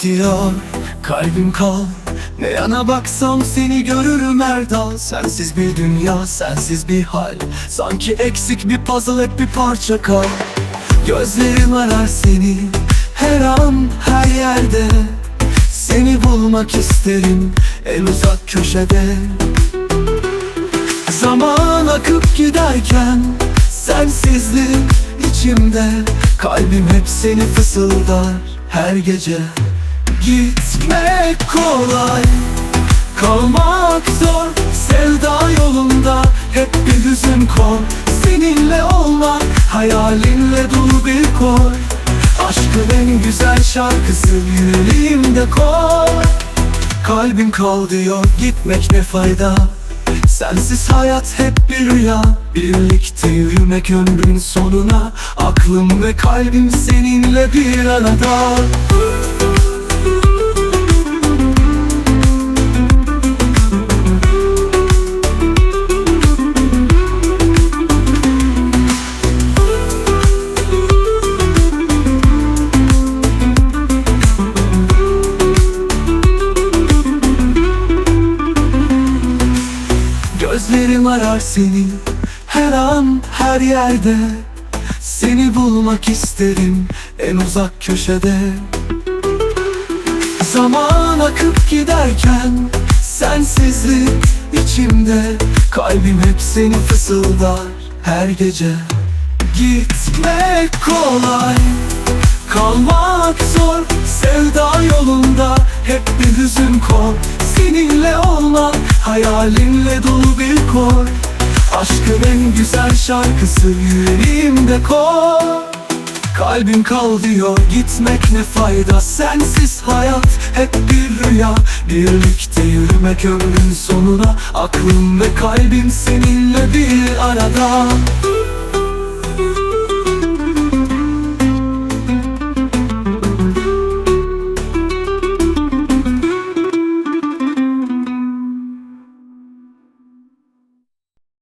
diyor Kalbim kal. Ne yana baksam seni görürüm her Sensiz bir dünya, sensiz bir hal. Sanki eksik bir puzzle hep bir parça kal. Gözlerim arar seni Her an, her yerde. Seni bulmak isterim En uzak köşede. Zaman akıp giderken Sensizlik içimde. Kalbim hep seni fısıldar her gece. Gitmek kolay Kalmak zor. Sevda yolunda Hep bir hüzün kor. Seninle olmak Hayalinle dolu bir koy Aşkın en güzel şarkısı Yüreğimde koy Kalbim kal diyor gitmek ne fayda Sensiz hayat hep bir rüya. Birlikte yürümek ömrün sonuna. Aklım ve kalbim seninle bir arada Gözlerim arar seni her an her yerde. Seni bulmak isterim en uzak köşede. Zaman akıp giderken sensizlik içimde. Kalbim hep seni fısıldar her gece. Gitmek kolay Kalmak zor hayalinle dolu bir koy Aşkın en güzel şarkısı yüreğimde koy Kalbim kal diyor gitmek ne fayda? Sensiz hayat hep bir rüya. Birlikte yürümek ömrün sonuna Aklım ve kalbim seninle bir arada